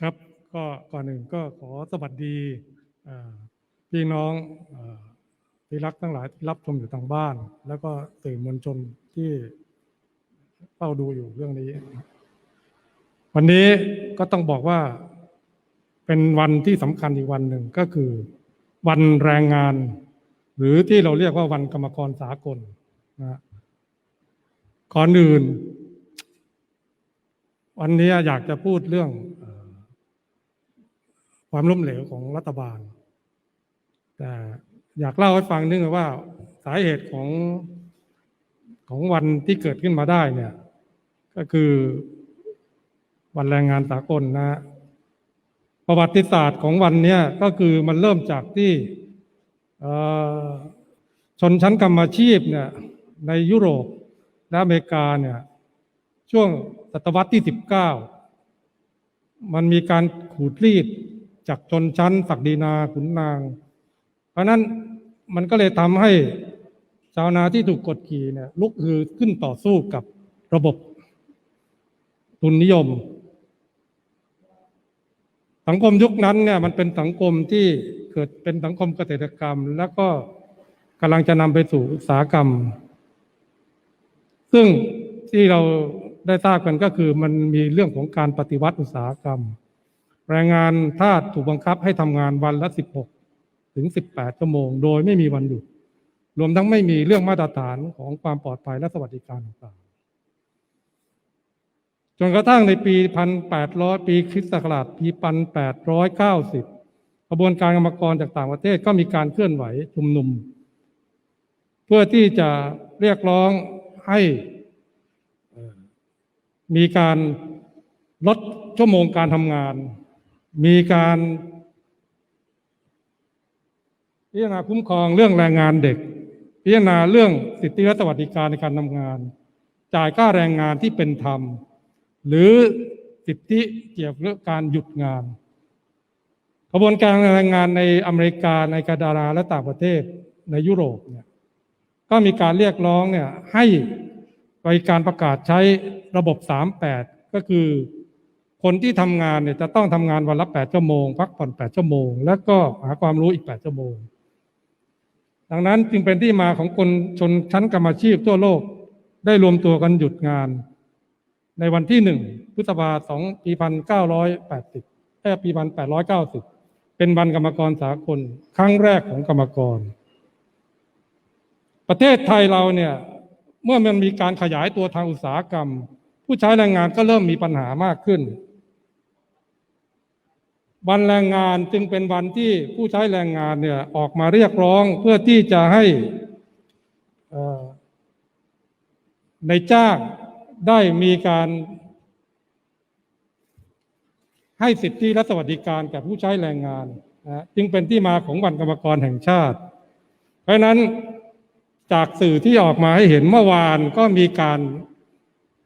ครับก็ก่อนหนึ่งก็ขอสวัสดีพี่น้องที่รักทั้งหลายที่รับชมอยู่ทางบ้าน แล้วก็สื่อมวลชนที่เฝ้าดูอยู่เรื่องนี้ วันนี้ก็ต้องบอกว่าเป็นวันที่สำคัญอีกวันหนึ่งก็คือ วันแรงงาน หรือที่เราเรียกว่าวันกรรมกรสากลนะก่อนอื่น วันนี้อยากจะพูดเรื่อง ความล้มเหลวของรัฐบาล แต่อยากเล่าให้ฟังนึงว่าสาเหตุของของวันที่เกิดขึ้นมาได้เนี่ย ก็คือวันแรงงานสากลนะฮะประวัติศาสตร์ของวันเนี้ยก็คือมันเริ่มจากที่ชนชั้นกรรมอาชีพเนี่ยในยุโรปและอเมริกาเนี่ยช่วงศตวรรษที่ 19 มันมีการขูดรีด จากชนชั้นศักดินาขุนนาง เพราะนั้นมันก็เลยทำให้ชาวนาที่ถูกกดขี่เนี่ยลุกฮือขึ้นต่อสู้กับระบบทุนนิยม สังคมยุคนั้นเนี่ยมันเป็นสังคมที่เกิดเป็นสังคมเกษตรกรรม แล้วก็กำลังจะนำไปสู่อุตสาหกรรม ซึ่งที่เราได้ทราบกันก็คือมันมีเรื่องของการปฏิวัติอุตสาหกรรม แรงงานทาสถูกบังคับให้ทำงานวันละ 16 ถึง 18 ชั่วโมง โดยไม่มีวันหยุด รวมทั้งไม่มีเรื่องมาตรฐานของความปลอดภัยและสวัสดิการต่างๆ จนกระทั่งในปี 1800 ปีคริสต์ศักราชปี 1890 กระบวนการกรรมกรจากต่างประเทศก็มีการเคลื่อนไหวชุมนุม เพื่อที่จะเรียกร้องให้มีการลดชั่วโมงการทำงาน มีการพิจารณาคุ้มครองเรื่องแรงงานเด็ก พิจารณาเรื่องสิทธิและสวัสดิการในการทำงาน จ่ายค่าแรงงานที่เป็นธรรม หรือสิทธิเกี่ยวกับเรื่องการหยุดงานกระบวนการแรงงานในอเมริกาในกาดาราและต่างประเทศในยุโรปเนี่ยก็มีการเรียกร้องเนี่ยให้ไปการประกาศใช้ระบบ 38 ก็คือ คนที่ทำงานเนี่ยจะต้องทำงานวันละ8ชั่วโมง พักผ่อน8ชั่วโมง แล้วก็หาความรู้อีก8ชั่วโมง ดังนั้นจึงเป็นที่มาของคนชนชั้นกรรมอาชีพทั่วโลกได้รวมตัวกันหยุดงาน ในวันที่หนึ่งพฤษภาสองปีพันเก้าร้อยแปดสิบแค่ปีพันแปดร้อยเก้าสิบเป็นวันกรรมกรสากล ครั้งแรกของกรรมกร ประเทศไทยเราเนี่ยเมื่อมันมีการขยายตัวทางอุตสาหกรรม ผู้ใช้แรงงานก็เริ่มมีปัญหามากขึ้น วันแรงงานจึงเป็นวันที่ผู้ใช้แรงงานเนี่ยออกมาเรียกร้องเพื่อที่จะให้ในจ้างได้มีการให้สิทธิและสวัสดิการแก่ผู้ใช้แรงงานนะจึงเป็นที่มาของวันกรรมกรแห่งชาติ เพราะนั้นจากสื่อที่ออกมาให้เห็นเมื่อวานก็มีการ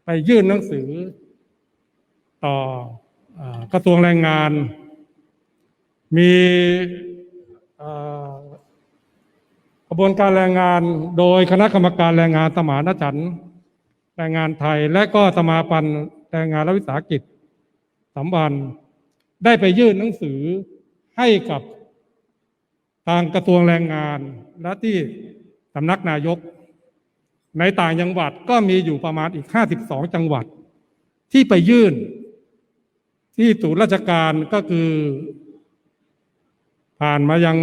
ไปยื่นหนังสือต่ออกระทรวงแรงงาน มีกระบวนการแรงงานโดยคณะกรรมการแรงงานสมานฉันท์แรงงานไทยและก็สมาพันธ์แรงงานและวิสาหกิจสัมพันธ์ได้ไปยื่นหนังสือให้กับทางกระทรวงแรงงานและที่สำนักนายก ในต่างจังหวัดก็มีอยู่ประมาณอีก 52 จังหวัด ที่ไปยื่น ที่ศูนย์ราชการก็คือ ผ่านมายัง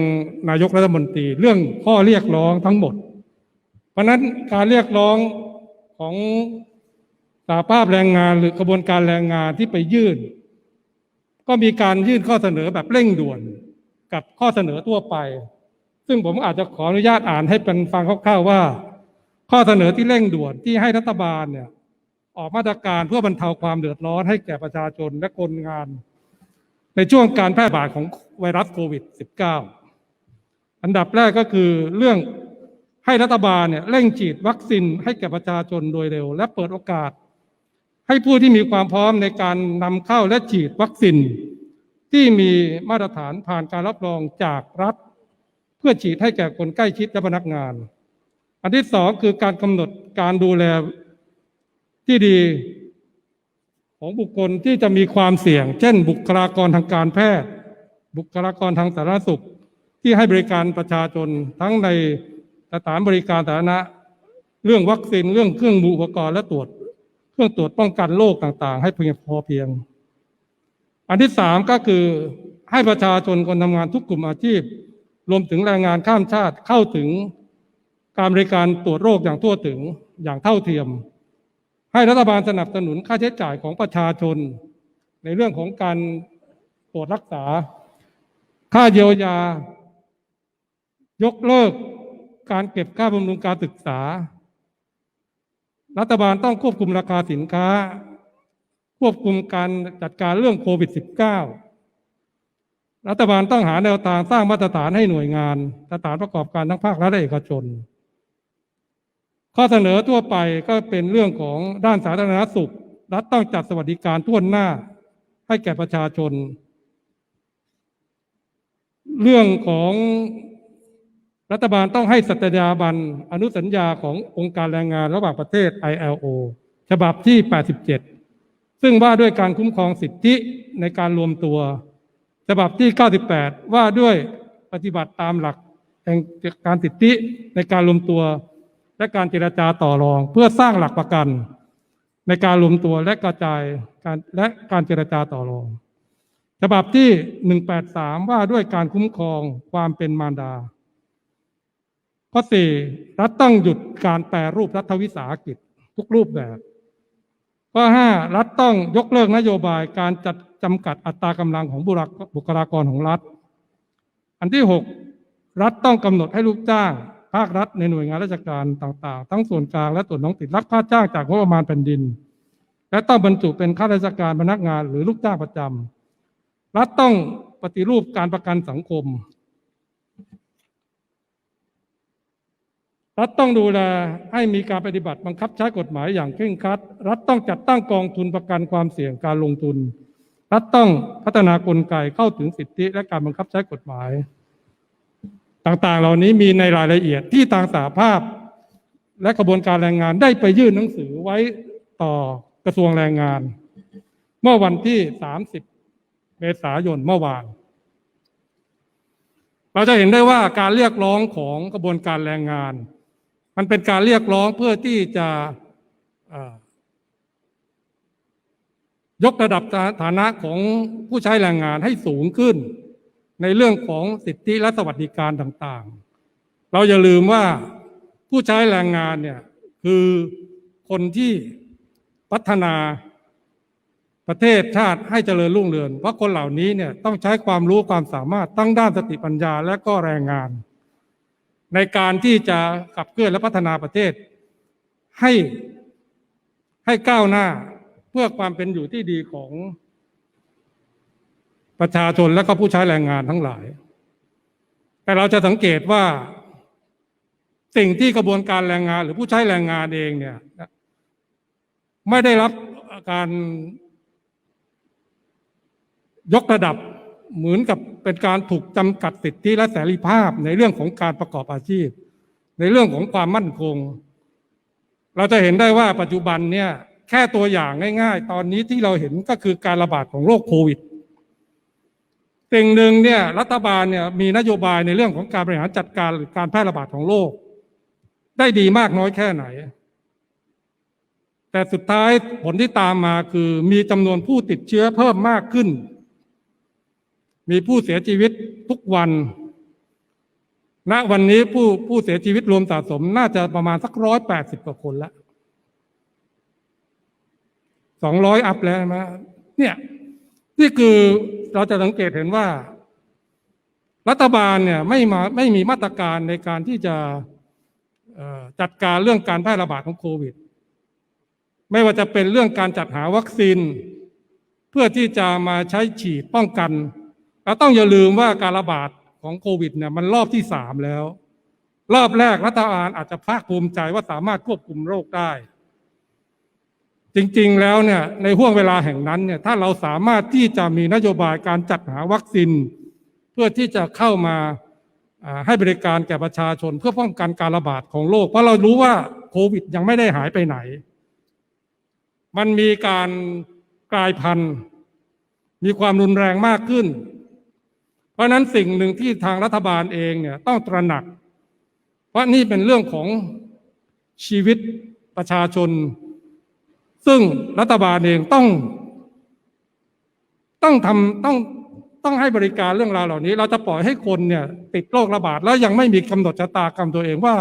นายกรัฐมนตรีเรื่องข้อเรียกร้องทั้งหมด เพราะนั้นการเรียกร้องของสาภาพแรงงานหรือกระบวนการแรงงานที่ไปยื่น ก็มีการยื่นข้อเสนอแบบเร่งด่วนกับข้อเสนอทั่วไป ซึ่งผมอาจจะขออนุญาตอ่านให้เป็นฟังคร่าวๆว่า ข้อเสนอที่เร่งด่วนที่ให้รัฐบาลเนี่ยออกมาตรการเพื่อบรรเทาความเดือดร้อนให้แก่ประชาชนและคนงาน ในช่วงการแพร่ระบาดของไวรัสโควิด -19 อันดับแรกก็คือเรื่องให้รัฐบาลเนี่ยเร่งฉีดวัคซีนให้แก่ประชาชนโดยเร็ว และเปิดโอกาส ให้ผู้ที่มีความพร้อมในการนำเข้าและฉีดวัคซีนที่มีมาตรฐานผ่านการรับรองจากรัฐ เพื่อฉีดให้แก่คนใกล้ชิดและพนักงาน อันที่สองคือการกำหนดการดูแลที่ดี ของบุคคลที่จะมีความเสี่ยง เช่น บุคลากรทางการแพทย์ บุคลากรทางสาธารณสุข ที่ให้บริการประชาชนทั้งในสถานบริการสาธารณะ เรื่องวัคซีนเรื่องเครื่องมืออุปกรณ์และตรวจ เครื่องตรวจป้องกันโรคต่างๆ ให้เพียงพอเพียง อันที่สามก็คือให้ประชาชนคนทำงานทุกกลุ่มอาชีพ รวมถึงแรงงานข้ามชาติเข้าถึงการบริการตรวจโรคอย่างทั่วถึงอย่างเท่าเทียม ให้รัฐบาลสนับสนุนค่าใช้จ่ายของประชาชน ในเรื่องของการตรวจรักษา ค่าเยียวยา ยกเลิกการเก็บค่าบำรุงการศึกษา รัฐบาลต้องควบคุมราคาสินค้า ควบคุมการจัดการเรื่องโควิด -19 รัฐบาลต้องหาแนวทางสร้างมาตรฐานให้หน่วยงานสถานประกอบการทั้งภาครัฐและเอกชน ข้อเสนอทั่วไปก็เป็นเรื่องของด้านสาธารณสุข รัฐต้องจัดสวัสดิการทั่วหน้า ให้แก่ประชาชน เรื่องของรัฐบาลต้องให้สัตยาบันอนุสัญญาขององค์การแรงงานระหว่างประเทศ ILO ฉบับที่ 87 ซึ่งว่าด้วยการคุ้มครองสิทธิในการรวมตัว ฉบับที่ 98 ว่าด้วยปฏิบัติตามหลักแห่งการสิทธิในการรวมตัว และการเจรจาต่อรอง เพื่อสร้างหลักประกัน ในการรวมตัวและกระจายการและการเจรจาต่อรอง ฉบับที่ 183 ว่าด้วยการคุ้มครองความเป็นมารดา ข้อสี่รัฐต้องหยุดการแปรรูปรัฐวิสาหกิจทุกรูปแบบ ข้อห้ารัฐต้องยกเลิกนโยบายการจัดจำกัดอัตรากำลังของบุคลากรของรัฐ อันที่หกรัฐต้องกำหนดให้ลูกจ้าง ภาครัฐในหน่วยงานราชการต่างๆ ทั้งส่วนกลางและส่วนท้องถิ่นรับค่าจ้างจากงบประมาณแผ่นดิน และต้องบรรจุเป็นข้าราชการพนักงานหรือลูกจ้างประจำรัฐต้องปฏิรูปการประกันสังคม รัฐต้องดูแลให้มีการปฏิบัติบังคับใช้กฎหมายอย่างเคร่งครัด รัฐต้องจัดตั้งกองทุนประกันความเสี่ยงการลงทุน รัฐต้องพัฒนากลไกเข้าถึงสิทธิและการบังคับใช้กฎหมาย ต่างๆ เหล่านี้มีในรายละเอียดที่ทางสาภาพ และกระบวนการแรงงานได้ไปยื่นหนังสือไว้ต่อกระทรวงแรงงาน เมื่อวันที่ 30 เมษายนเมื่อวาน เราจะเห็นได้ว่าการเรียกร้องของกระบวนการแรงงาน มันเป็นการเรียกร้องเพื่อที่จะยกระดับฐานะของผู้ใช้แรงงานให้สูงขึ้น ในเรื่องของสิทธิและสวัสดิการต่างๆ เราอย่าลืมว่าผู้ใช้แรงงานเนี่ยคือคนที่พัฒนาประเทศชาติให้เจริญรุ่งเรืองเพราะคนเหล่านี้เนี่ยต้องใช้ความรู้ความสามารถตั้งด้านสติปัญญาและก็แรงงาน ในการที่จะขับเคลื่อนและพัฒนาประเทศ ให้ให้ก้าวหน้าเพื่อความเป็นอยู่ที่ดีของ ประชาชนและก็ผู้ใช้แรงงานทั้งหลาย แต่เราจะสังเกตว่า สิ่งที่กระบวนการแรงงาน หรือผู้ใช้แรงงานเองเนี่ยไม่ได้รับการยกระดับเหมือนกับเป็นการถูกจำกัดสิทธิและเสรีภาพในเรื่องของการประกอบอาชีพ ในเรื่องของความมั่นคง เราจะเห็นได้ว่าปัจจุบันเนี่ยแค่ตัวอย่างง่าย ๆ ตอนนี้ที่เราเห็นก็คือการระบาดของโรคโควิด สิ่งหนึ่งเนี่ยรัฐบาลเนี่ยมีนโยบายในเรื่องของการบริหารจัดการหรือการแพร่ระบาดของโรคได้ดีมากน้อยแค่ไหน แต่สุดท้ายผลที่ตามมาคือมีจำนวนผู้ติดเชื้อเพิ่มมากขึ้น มีผู้เสียชีวิตทุกวันณวันนี้ผู้ผู้เสียชีวิตรวมสะสมน่าจะประมาณสักร้อยแปดสิบกว่าคนละสองร้อยอัพแล้วนะเนี่ยนี่คือ เราจะสังเกตเห็นว่า รัฐบาลเนี่ยไม่มาไม่มีมาตรการในการที่จะจัดการเรื่องการแพร่ระบาดของโควิด ไม่ว่าจะเป็นเรื่องการจัดหาวัคซีน เพื่อที่จะมาใช้ฉีดป้องกันเราต้องอย่าลืมว่าการระบาดของโควิดเนี่ยมันรอบที่สามแล้ว รอบแรกรัฐบาลอาจจะภาคภูมิใจว่าสามารถควบคุมโรคได้ จริงๆแล้วเนี่ยในห่วงเวลาแห่งนั้นเนี่ยถ้าเราสามารถที่จะมีนโยบายการจัดหาวัคซีนเพื่อที่จะเข้ามาให้บริการแก่ประชาชน เพื่อป้องกันการระบาดของโรคเพราะเรารู้ว่าโควิดยังไม่ได้หายไปไหน มันมีการกลายพันธุ์ มีความรุนแรงมากขึ้น เพราะนั้นสิ่งหนึ่งที่ทางรัฐบาลเองเนี่ยต้องตระหนักว่านี่เป็นเรื่องของชีวิตประชาชน ซึ่งรัฐบาลเองต้อง ต้องทำต้องต้องให้บริการเรื่องราวเหล่านี้ เราจะปล่อยให้คนเนี่ย ติดโรคระบาด แล้วยังไม่มีกำหนดชะตากรรมตัวเองว่า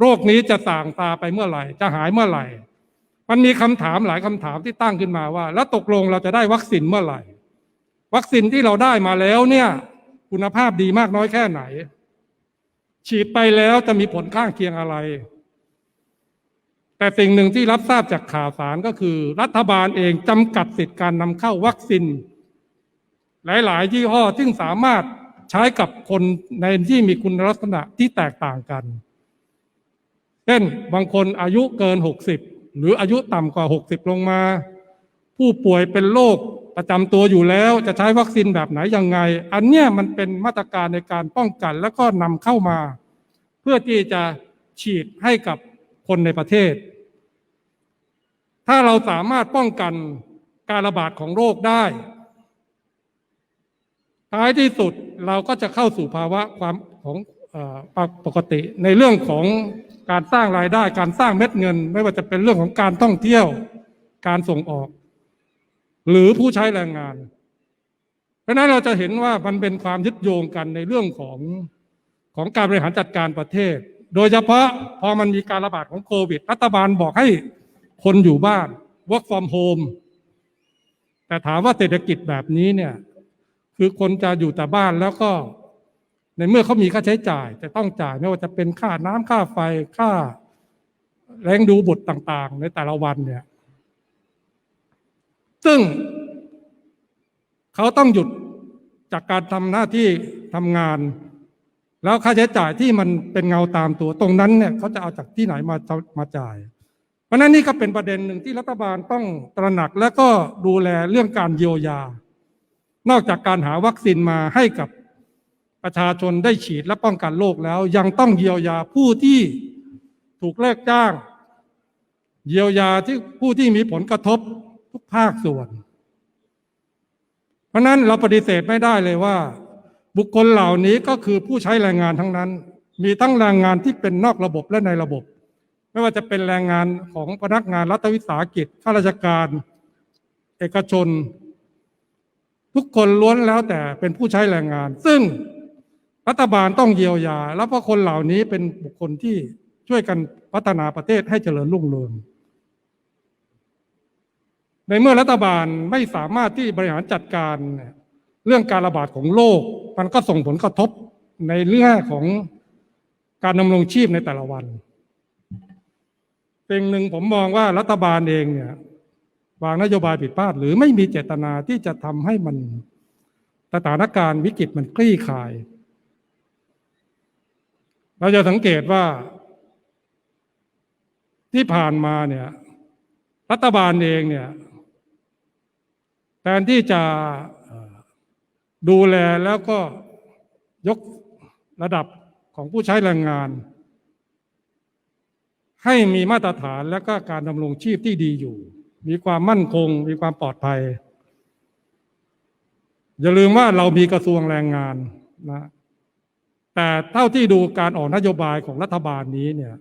โรคนี้จะส่างตาไปเมื่อไหร่ จะหายเมื่อไหร่ มันมีคำถามหลายคำถามที่ตั้งขึ้นมาว่า แล้วตกลงเราจะได้วัคซีนเมื่อไหร่ วัคซีนที่เราได้มาแล้วเนี่ย คุณภาพดีมากน้อยแค่ไหน ฉีดไปแล้วจะมีผลข้างเคียงอะไร แต่สิ่งหนึ่งที่รับทราบจากข่าวสารก็คือ รัฐบาลเองจำกัดสิทธิการนำเข้าวัคซีนหลาย ๆ ยี่ห้อซึ่งสามารถใช้กับคนในที่มีคุณลักษณะที่แตกต่างกัน เช่นบางคนอายุเกิน 60 หรืออายุต่ำกว่า 60 ลงมา ผู้ป่วยเป็นโรคประจำตัวอยู่แล้วจะใช้วัคซีนแบบไหนยังไง อันเนี้ยมันเป็นมาตรการในการป้องกันแล้วก็นำเข้ามา เพื่อที่จะฉีดให้กับคนในประเทศ ถ้าเราสามารถป้องกันการระบาดของโรคได้ ท้ายที่สุดเราก็จะเข้าสู่ภาวะความของออปกติ ในเรื่องของการสร้างรายได้ การสร้างเม็ดเงิน ไม่ว่าจะเป็นเรื่องของการท่องเที่ยว การส่งออก หรือผู้ใช้แรงงาน เพราะนั้นเราจะเห็นว่ามันเป็นความยึดโยงกันในเรื่องของของการบริหารจัดการประเทศ โดยเฉพาะพอมันมีการระบาดของโควิด รัฐบาลบอกให้ คนอยู่บ้าน work from home แต่ถามว่าเศรษฐกิจแบบนี้เนี่ยคือคนจะอยู่แต่บ้านแล้วก็ ในเมื่อเขามีค่าใช้จ่ายจะต้องจ่ายไม่ว่าจะเป็นค่าน้ำค่าไฟค่า แรงดูบุตรต่าง ๆ ในแต่ละวันเนี่ย ซึ่งเขาต้องหยุดจากการทำหน้าที่ทำงาน แล้วค่าใช้จ่ายที่มันเป็นเงาตามตัวตรงนั้นเนี่ยเขาจะเอาจากที่ไหนมามาจ่าย ราะฉะนั้นนี่ก็เป็นประเด็นหนึ่งที่รัฐบาลต้องตระหนักและก็ดูแลเรื่องการเยียวยา นอกจากการหาวัคซีนมาให้กับประชาชนได้ฉีดและป้องกันโรคแล้ว ยังต้องเยียวยาผู้ที่ถูกเลิกจ้าง เยียวยาที่ผู้ที่มีผลกระทบทุกภาคส่วน เพราะนั้นเราปฏิเสธไม่ได้เลยว่า บุคคลเหล่านี้ก็คือผู้ใช้แรงงานทั้งนั้น มีทั้งแรงงานที่เป็นนอกระบบและในระบบ ไม่ว่าจะเป็นแรงงานของพนักงานรัฐวิสาหกิจข้าราชการ เอกชน ทุกคนล้วนแล้วแต่เป็นผู้ใช้แรงงาน ซึ่งรัฐบาลต้องเยียวยา แล้วเพราะคนเหล่านี้เป็นบุคคลที่ช่วยกันพัฒนาประเทศให้เจริญรุ่งเรืองในเมื่อรัฐบาลไม่สามารถที่บริหารจัดการเรื่องการระบาดของโรคมันก็ส่งผลกระทบในเรื่องของการดำรงชีพในแต่ละวัน สิ่งหนึ่งผมมองว่ารัฐบาลเองเนี่ยวางนโยบายผิดพลาด หรือไม่มีเจตนาที่จะทำให้มันสถานการณ์วิกฤตมันคลี่คลาย เราจะสังเกตว่า ที่ผ่านมาเนี่ย รัฐบาลเองเนี่ยแทนที่จะดูแลแล้วก็ยกระดับของผู้ใช้แรงงาน ให้มีมาตรฐานและก็การดำรงชีพที่ดีอยู่ มีความมั่นคง มีความปลอดภัย อย่าลืมว่าเรามีกระทรวงแรงงานนะแต่เท่าที่ดูการออกนโยบายของรัฐบาลนี้เนี่ย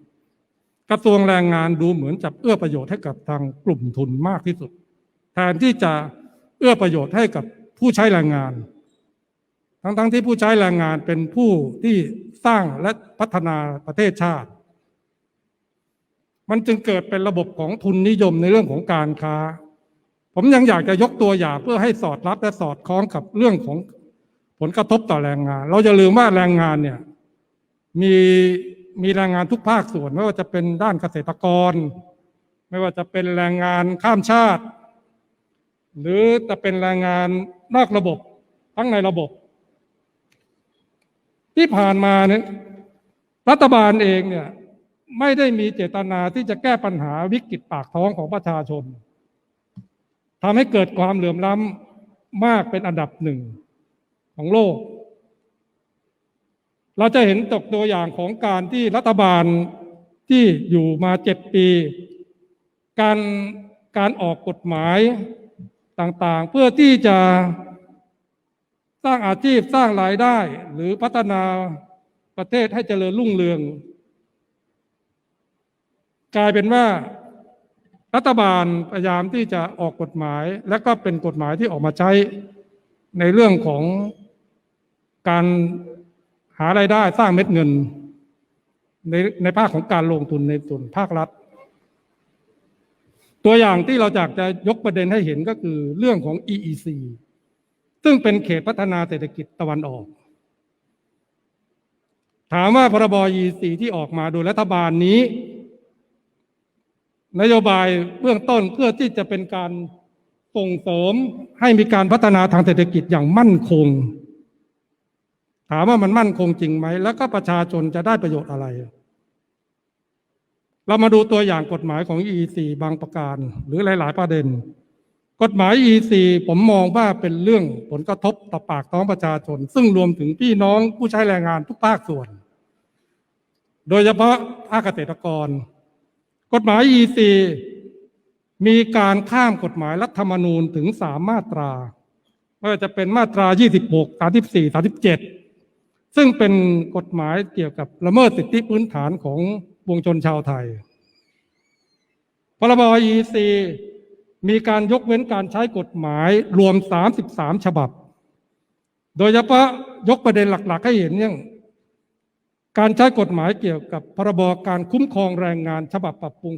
กระทรวงแรงงานดูเหมือนจะเอื้อประโยชน์ให้กับทางกลุ่มทุนมากที่สุด แทนที่จะเอื้อประโยชน์ให้กับผู้ใช้แรงงาน ทั้งๆทที่ผู้ใช้แรงงานเป็นผู้ที่สร้างและพัฒนาประเทศชาติ มันจึงเกิดเป็นระบบของทุนนิยมในเรื่องของการค้า ผมยังอยากจะยกตัวอย่างเพื่อให้สอดรับและสอดคล้องกับเรื่องของผลกระทบต่อแรงงาน เราจะลืมว่าแรงงานเนี่ยมีมีแรงงานทุกภาคส่วนไม่ว่าจะเป็นด้านเกษตรกร ไม่ว่าจะเป็นแรงงานข้ามชาติ หรือจะเป็นแรงงานนอกระบบทั้งในระบบ ที่ผ่านมาเนี่ยรัฐบาลเองเนี่ย ไม่ได้มีเจตนาที่จะแก้ปัญหาวิกฤตปากท้องของประชาชนทำให้เกิดความเหลื่อมล้ำมากเป็นอันดับหนึ่งของโลก เราจะเห็นตกตัวอย่างของการที่รัฐบาลที่อยู่มาเจ็ดปี การการออกกฎหมายต่างๆ เพื่อที่จะสร้างอาชีพสร้างรายได้ หรือพัฒนาประเทศให้เจริญรุ่งเรือง กลายเป็นว่ารัฐบาลพยายามที่จะออกกฎหมาย และก็เป็นกฎหมายที่ออกมาใช้ในเรื่องของการหารายได้สร้างเม็ดเงิน ในในภาคของการลงทุนในส่วนภาครัฐ ตัวอย่างที่เราอยากจะยกประเด็นให้เห็นก็คือเรื่องของ EEC ซึ่งเป็นเขตพัฒนาเศรษฐกิจตะวันออก ถามว่าพรบ EEC ที่ออกมาโดยรัฐบาลนี้ นโยบายเบื้องต้นเพื่อที่จะเป็นการส่งเสริมให้มีการพัฒนาทางเศรษฐกิจอย่างมั่นคง ถามว่ามันมั่นคงจริงไหม แล้วก็ประชาชนจะได้ประโยชน์อะไร เรามาดูตัวอย่างกฎหมายของ EEC บางประการ หรือหลาย ๆ ประเด็น กฎหมาย EEC ผมมองว่าเป็นเรื่องผลกระทบต่อปากท้องประชาชน ซึ่งรวมถึงพี่น้องผู้ใช้แรงงานทุกภาคส่วน โดยเฉพาะภาคเกษตรกร กฎหมาย EC มีการข้ามกฎหมายรัฐธรรมนูญถึงสามมาตราไม่ว่าจะเป็นมาตรา 26 34 37 ซึ่งเป็นกฎหมายเกี่ยวกับละเมิดสิทธิพื้นฐานของวงชนชาวไทย พรบ EC มีการยกเว้นการใช้กฎหมายรวม 33 ฉบับ โดยเฉพาะยกประเด็นหลัก ๆ ให้เห็นอย่าง การใช้กฎหมายเกี่ยวกับพรบการคุ้มครองแรงงานฉบับปรับปรุง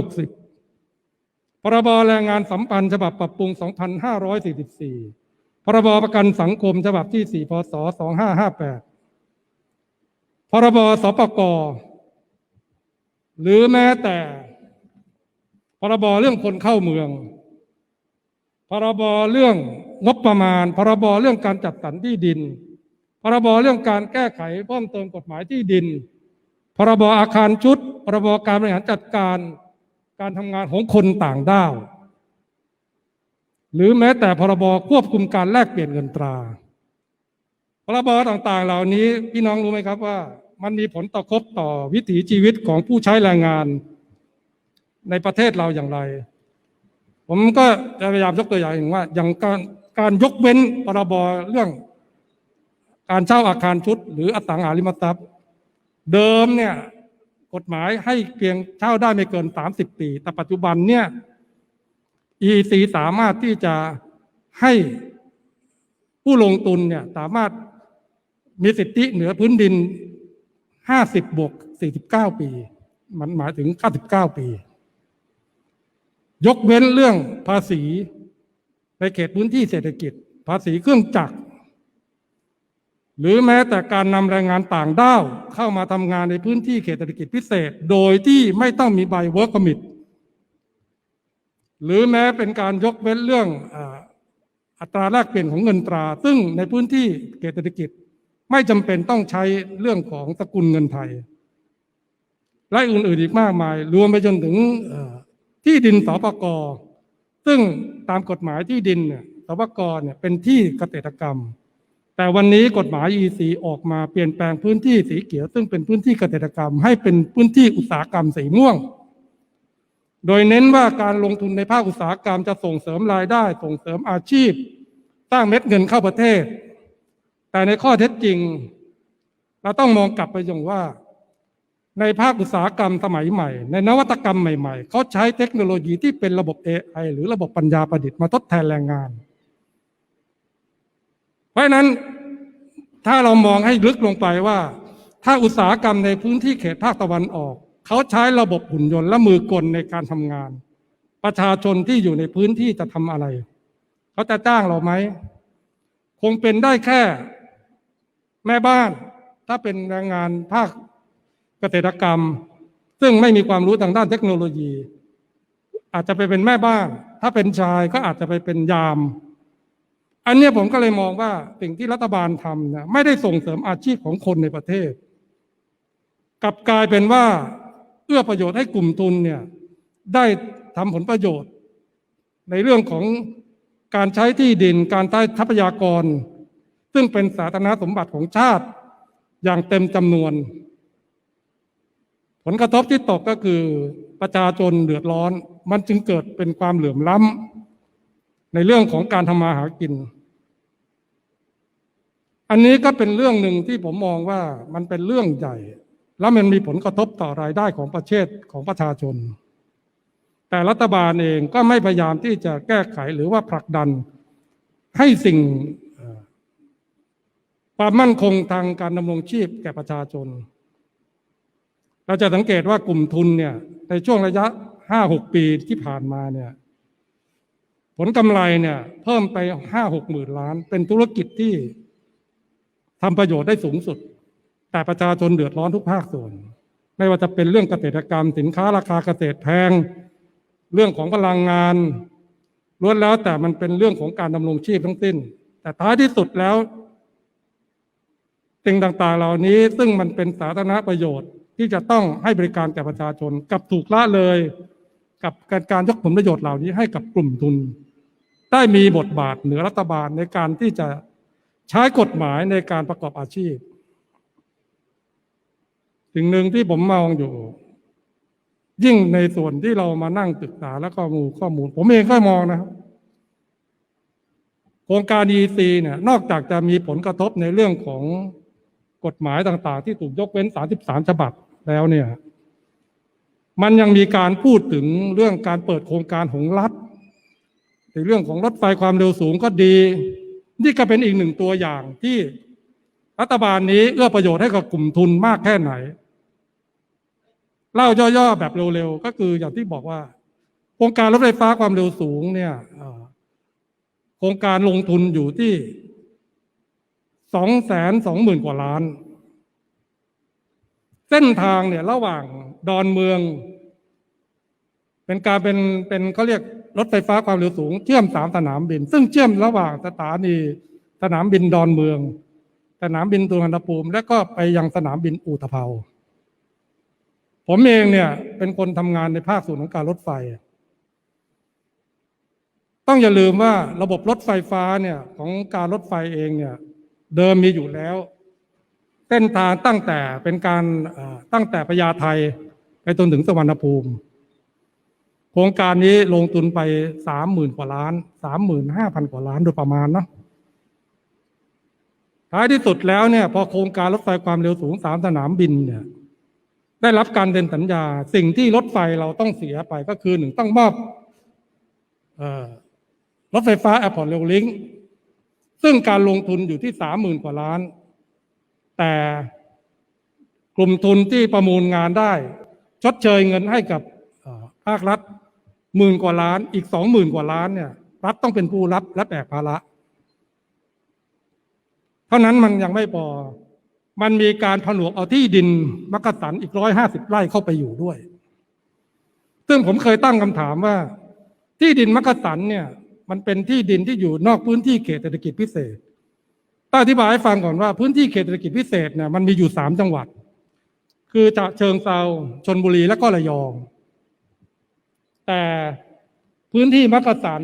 2560 พรบแรงงานสัมพันธ์ฉบับปรับปรุง 2544 พรบประกันสังคมฉบับที่ 4 พศ 2558 พรบสปก หรือแม้แต่ พรบเรื่องคนเข้าเมือง พรบเรื่องงบประมาณ พรบเรื่องการจัดสรรที่ดิน รบเรื่องการแก้ไขเพิ่มเติมกฎหมายที่ดิน พรบอาคารชุด พรบการบริหารจัดการการทำงานของคนต่างด้าว หรือแม้แต่พรบควบคุมการแลกเปลี่ยนเงินตรา พรบต่างๆ เหล่านี้พี่น้องรู้ไหมครับว่า มันมีผลต่อกรบต่อวิถีชีวิตของผู้ใช้แรงงานในประเทศเราอย่างไร ผมก็จะพยายามยกตัวอย่างอย่างว่าอย่างการการยกเว้นพรบเรื่อง การเช่าอาคารชุด หรืออสังหาริมทรัพย์ เดิมเนี่ยกฎหมายให้เพียงเช่าได้ไม่เกิน 30 ปี แต่ปัจจุบันเนี่ย EC สามารถที่จะให้ผู้ลงทุนเนี่ยสามารถมีสิทธิเหนือพื้นดิน 50 บวก 49 ปี มันหมายถึง 99 ปี ยกเว้นเรื่องภาษีในเขตพื้นที่เศรษฐกิจ ภาษีเครื่องจักร หรือแม้แต่การนำแรงงานต่างด้าวเข้ามาทำงานในพื้นที่เขตเศรษฐกิจพิเศษ โดยที่ไม่ต้องมีใบ work permit หรือแม้เป็นการยกเว้นเรื่องอัตราแลกเปลี่ยนของเงินตรา ซึ่งในพื้นที่เขตเศรษฐกิจไม่จำเป็นต้องใช้เรื่องของสกุลเงินไทย และอื่นๆอีกมากมาย รวมไปจนถึงที่ดินสปกซึ่งตามกฎหมายที่ดินเนี่ยสปกเนี่ยเป็นที่เกษตรกรรม แต่วันนี้กฎหมาย EC ออกมาเปลี่ยนแปลงพื้นที่สีเขียว ซึ่งเป็นพื้นที่เกษตรกรรม ให้เป็นพื้นที่อุตสาหกรรมสีม่วง โดยเน้นว่าการลงทุนในภาคอุตสาหกรรมจะส่งเสริมรายได้ ส่งเสริมอาชีพ สร้างเม็ดเงินเข้าประเทศ แต่ในข้อเท็จจริง เราต้องมองกลับไปย่างว่า ในภาคอุตสาหกรรมสมัยใหม่ ในนวัตกรรมใหม่ ๆ เขาใช้เทคโนโลยีที่เป็นระบบ AI หรือระบบปัญญาประดิษฐ์มาทดแทนแรงงาน เพราะนั้นถ้าเรามองให้ลึกลงไปว่า ถ้าอุตสาหกรรมในพื้นที่เขตภาคตะวันออก เขาใช้ระบบหุ่นยนต์และมือกลในการทำงาน ประชาชนที่อยู่ในพื้นที่จะทำอะไร เขาจะจ้างเราไหม คงเป็นได้แค่แม่บ้าน ถ้าเป็นแรงงานภาคเกษตรกรรม ซึ่งไม่มีความรู้ทางด้านเทคโนโลยี อาจจะไปเป็นแม่บ้าน ถ้าเป็นชายก็อาจจะไปเป็นยาม อันนี้ผมก็เลยมองว่าสิ่งที่รัฐบาลทำนะไม่ได้ส่งเสริมอาชีพของคนในประเทศ กลับกลายเป็นว่าเอื้อประโยชน์ให้กลุ่มทุนเนี่ยได้ทำผลประโยชน์ ในเรื่องของการใช้ที่ดินการใช้ทรัพยากร ซึ่งเป็นสาธารณสมบัติของชาติอย่างเต็มจำนวน ผลกระทบที่ตกก็คือประชาชนเดือดร้อน มันจึงเกิดเป็นความเหลื่อมล้ำในเรื่องของการทำมาหากิน อันนี้ก็เป็นเรื่องหนึ่งที่ผมมองว่ามันเป็นเรื่องใหญ่ แล้วมันมีผลกระทบต่อรายได้ของประเทศของประชาชน แต่รัฐบาลเองก็ไม่พยายามที่จะแก้ไขหรือว่าผลักดันให้สิ่งความมั่นคงทางการดำรงชีพแก่ประชาชน เราจะสังเกตว่ากลุ่มทุนเนี่ยในช่วงระยะห้าหกปีที่ผ่านมาเนี่ยผลกำไรเนี่ยเพิ่มไปห้าหกหมื่นล้าน เป็นธุรกิจที่ ทำประโยชน์ได้สูงสุด แต่ประชาชนเดือดร้อนทุกภาคส่วน ไม่ว่าจะเป็นเรื่องเกษตรกรรม สินค้าราคาเกษตรแพง เรื่องของพลังงานล้วนแล้วแต่มันเป็นเรื่องของการดำรงชีพทั้งสิ้น แต่ท้ายที่สุดแล้วสิ่งต่างๆ เหล่านี้ซึ่งมันเป็นสาธารณประโยชน์ที่จะต้องให้บริการแก่ประชาชนกับถูกละเลย กับการการยกผลประโยชน์เหล่านี้ให้กับกลุ่มทุน ได้มีบทบาทเหนือรัฐบาลในการที่จะ ใช้กฎหมายในการประกอบอาชีพ สิ่งหนึ่งที่ผมมองอยู่ ยิ่งในส่วนที่เรามานั่งศึกษาและข้อมูลข้อมูล ผมเองก็มองนะครับ โครงการ EC เนี่ย นอกจากจะมีผลกระทบในเรื่องของกฎหมายต่าง ๆ ที่ถูกยกเว้น 33 ฉบับแล้วเนี่ย มันยังมีการพูดถึงเรื่องการเปิดโครงการของรัฐในเรื่องของรถไฟความเร็วสูงก็ดี นี่ก็เป็นอีกหนึ่งตัวอย่างที่รัฐบาลนี้เอื้อประโยชน์ให้กับกลุ่มทุนมากแค่ไหน เล่าย่อๆแบบเร็วๆ ก็คืออย่างที่บอกว่า โครงการรถไฟฟ้าความเร็วสูงเนี่ยโครงการลงทุนอยู่ที่สองแสนสองหมื่นกว่าล้าน เส้นทางเนี่ยระหว่างดอนเมือง เป็นการเป็นเป็นเขาเรียก รถไฟฟ้าความเร็วสูง เชื่อมสามสนามบิน ซึ่งเชื่อมระหว่างสถานีสนามบินดอนเมือง สนามบินตุลาภูมิ และก็ไปยังสนามบินอู่ตะเภาผมเองเนี่ยเป็นคนทำงานในภาคส่วนของการรถไฟ ต้องอย่าลืมว่าระบบรถไฟฟ้าเนี่ยของการรถไฟเองเนี่ย เดิมมีอยู่แล้ว เส้นทางตั้งแต่เป็นการตั้งแต่พญาไทไปจนถึงสวรรณภูมิ ครงการนี้ลงทุนไปสามหมื่นกว่าล้านสามหมื่นห้าพันกว่าล้านโดยประมาณนะท้ายที่สุดแล้วเนี่ยพอโครงการรถไฟความเร็วสูงสามสนามบินเนี่ย ได้รับการเซ็นสัญญา สิ่งที่รถไฟเราต้องเสียไปก็คือหนึ่งต้องมอบรถไฟฟ้าแอร์พอร์ตเรลลิงซึ่งการลงทุนอยู่ที่สามหมื่นกว่าล้าน แต่กลุ่มทุนที่ประมูลงานได้ ชดเชยเงินให้กับภาครัฐ หมื่นกว่าล้านอีกสองหมื่นกว่าล้านเนี่ย รัฐต้องเป็นผู้รับและแบกภาระ เท่านั้นมันยังไม่พอ มันมีการผนวกเอาที่ดินมักกะสันอีกร้อยห้าสิบไร่เข้าไปอยู่ด้วย ซึ่งผมเคยตั้งคำถามว่า ที่ดินมักกะสันเนี่ย มันเป็นที่ดินที่อยู่นอกพื้นที่เขตเศรษฐกิจพิเศษต้องอธิบายให้ฟังก่อนว่าพื้นที่เขตเศรษฐกิจพิเศษเนี่ยมันมีอยู่สามจังหวัด คือจะเชิงเซาชนบุรีและก็ระยอง แต่พื้นที่มักกะสัน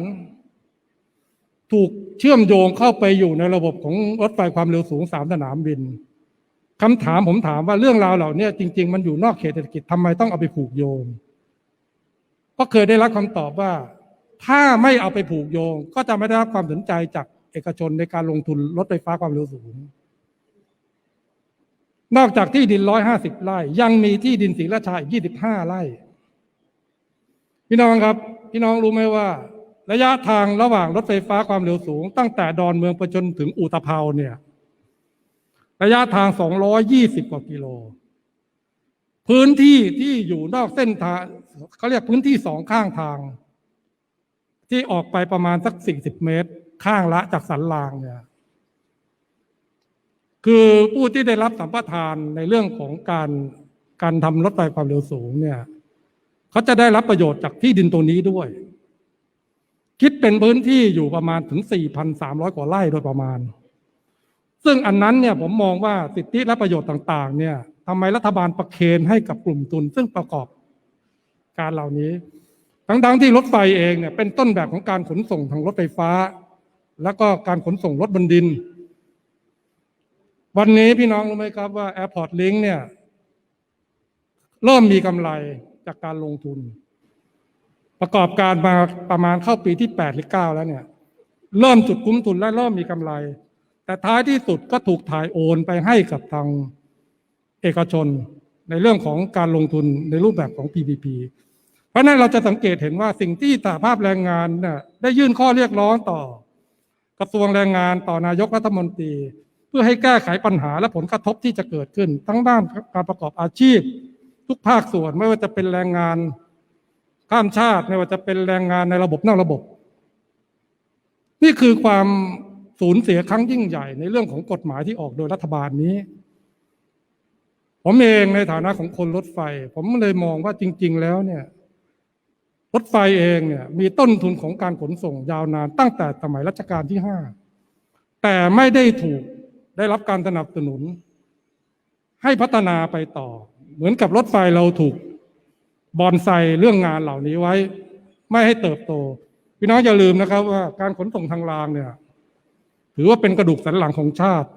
ถูกเชื่อมโยงเข้าไปอยู่ในระบบของรถไฟความเร็วสูงสามสนามบินคำถามผมถามว่าเรื่องราวเหล่านี้จริง ๆ มันอยู่นอกเขตเศรษฐกิจทำไมต้องเอาไปผูกโยงก็เคยได้รับคำตอบว่า ถ้าไม่เอาไปผูกโยง ก็จะไม่ได้รับความสนใจจากเอกชนในการลงทุนรถไฟฟ้าความเร็วสูง นอกจากที่ดินร้อยห้าสิบไร่ ยังมีที่ดินศรีราชาอีกยี่สิบห้าไร่ พี่น้องครับ พี่น้องรู้ไหมว่า ระยะทางระหว่างรถไฟฟ้าความเร็วสูง ตั้งแต่ดอนเมืองไปจนถึงอุตภเปาเนี่ย ระยะทาง 220 กว่ากิโล พื้นที่ที่อยู่นอกเส้นทางเขาเรียกพื้นที่สองข้างทาง ที่ออกไปประมาณสัก 40 เมตร ข้างละจากสันรางเนี่ยคือผู้ที่ได้รับสัมปทานในเรื่องของการการทำรถไฟความเร็วสูงเนี่ย เขาจะได้รับประโยชน์จากที่ดินตัวนี้ด้วย คิดเป็นพื้นที่อยู่ประมาณถึง 4,300 กว่าไร่โดยประมาณ ซึ่งอันนั้นเนี่ยผมมองว่าสิทธิและประโยชน์ต่าง ๆ เนี่ยทำไมรัฐบาลประเคนให้กับกลุ่มทุน ซึ่งประกอบการเหล่านี้ ทั้งๆที่รถไฟเองเนี่ยเป็นต้นแบบของการขนส่งทางรถไฟฟ้า แล้วก็การขนส่งรถบนดิน วันนี้พี่น้องรู้ไหมครับว่า Airport Link เนี่ยเริ่มมีกำไร จากการลงทุน ประกอบการมาประมาณเข้าปีที่ 8 หรือ 9 แล้วเนี่ย เริ่มจุดคุ้มทุนและเริ่มมีกำไร แต่ท้ายที่สุดก็ถูกถ่ายโอนไปให้กับทางเอกชนในเรื่องของการลงทุนในรูปแบบของ PPP เพราะฉะนั้นเราจะสังเกตเห็นว่าสิ่งที่สหภาพแรงงานเนี่ยได้ยื่นข้อเรียกร้องต่อกระทรวงแรงงานต่อนายกรัฐมนตรี เพื่อให้แก้ไขปัญหาและผลกระทบที่จะเกิดขึ้น ทั้งด้านการประกอบอาชีพ ทุกภาคส่วนไม่ว่าจะเป็นแรงงานข้ามชาติไม่ว่าจะเป็นแรงงานในระบบนอกระบบ นี่คือความสูญเสียครั้งยิ่งใหญ่ในเรื่องของกฎหมายที่ออกโดยรัฐบาลนี้ ผมเองในฐานะของคนรถไฟ ผมเลยมองว่าจริง ๆ แล้วเนี่ยรถไฟเองเนี่ยมีต้นทุนของการขนส่งยาวนานตั้งแต่สมัยรัชกาลที่ห้าแต่ไม่ได้ถูกได้รับการสนับสนุน ให้พัฒนาไปต่อ เหมือนกับรถไฟเราถูกบอนไซเรื่องงานเหล่านี้ไว้ ไม่ให้เติบโต พี่น้องอย่าลืมนะครับ ว่าการขนส่งทางรางเนี่ย ถือว่าเป็นกระดูกสันหลังของชาติ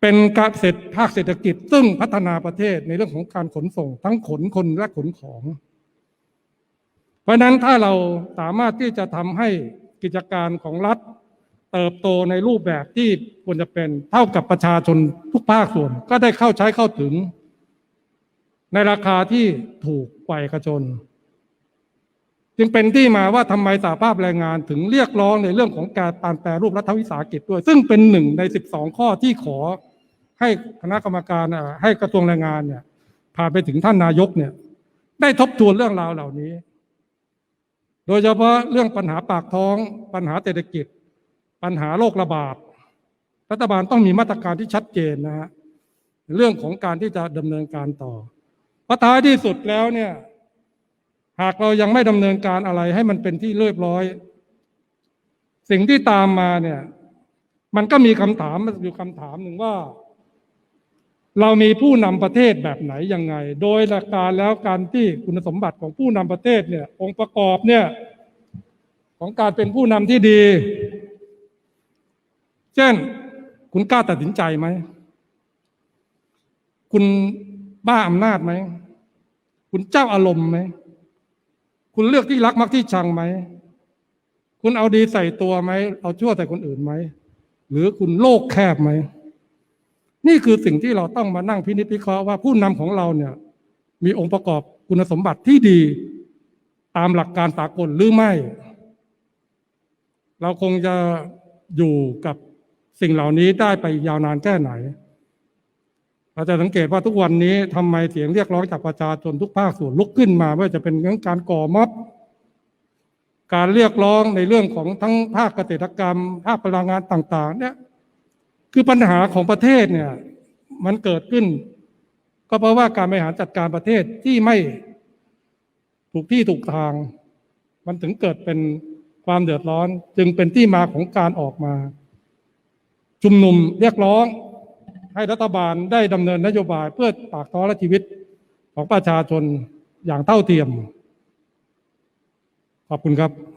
เป็นการเศรษฐภาคเศรษฐกิจ ซึ่งพัฒนาประเทศในเรื่องของการขนส่ง ทั้งขนคนและขนของ เพราะฉะนั้นถ้าเราสามารถที่จะทำให้กิจการของรัฐเติบโตในรูปแบบที่ควรจะเป็นเท่ากับประชาชนทุกภาคส่วน ก็ได้เข้าใช้เข้าถึง ในราคาที่ถูกกว่าเอกชน จึงเป็นที่มาว่าทำไมสาภาพแรงงานถึงเรียกร้องในเรื่องของการตามแปรรูปรัฐวิสาหกิจด้วย ซึ่งเป็นหนึ่งใน 12 ข้อที่ขอให้คณะกรรมการให้กระทรวงแรงงานเนี่ยผ่านไปถึงท่านนายกเนี่ย ได้ทบทวนเรื่องราวเหล่านี้ โดยเฉพาะเรื่องปัญหาปากท้อง ปัญหาเศรษฐกิจ ปัญหาโรคระบาดรัฐบาลต้องมีมาตรการที่ชัดเจนนะฮะเรื่องของการที่จะดำเนินการต่อ เพราะท้ายที่สุดแล้วเนี่ย หากเรายังไม่ดำเนินการอะไรให้มันเป็นที่เรียบร้อย สิ่งที่ตามมาเนี่ย มันก็มีคำถามมันอยู่คำถามหนึ่งว่า เรามีผู้นำประเทศแบบไหนยังไง โดยหลักการแล้วการที่คุณสมบัติของผู้นำประเทศเนี่ย องค์ประกอบเนี่ย ของการเป็นผู้นำที่ดี เช่น คุณกล้าตัดสินใจไหม คุณ บ้าอำนาจไหม คุณเจ้าอารมณ์ไหม คุณเลือกที่รักมักที่ชังไหม คุณเอาดีใส่ตัวไหม เอาชั่วใส่คนอื่นไหม หรือคุณโลกแคบไหม นี่คือสิ่งที่เราต้องมานั่งพินิจพิเคราะห์ว่าผู้นำของเราเนี่ย มีองค์ประกอบคุณสมบัติที่ดีตามหลักการสากลหรือไม่ เราคงจะอยู่กับสิ่งเหล่านี้ได้ไปยาวนานแค่ไหน เราจะสังเกตว่าทุกวันนี้ทำไมเสียงเรียกร้องจากประชาชนทุกภาคส่วนลุกขึ้นมาไม่ว่าจะเป็นเรื่องการก่อม็อบการเรียกร้องในเรื่องของทั้งภาคเกษตรกรรม ภาคพลังงานต่าง ๆ เนี่ย คือปัญหาของประเทศเนี่ย มันเกิดขึ้น ก็เพราะว่าการบริหารจัดการประเทศที่ไม่ถูกที่ถูกทาง มันถึงเกิดเป็นความเดือดร้อน จึงเป็นที่มาของการออกมา ชุมนุมเรียกร้อง ให้รัฐบาลได้ดำเนินนโยบายเพื่อปากท้องและชีวิตของประชาชนอย่างเท่าเทียม ขอบคุณครับ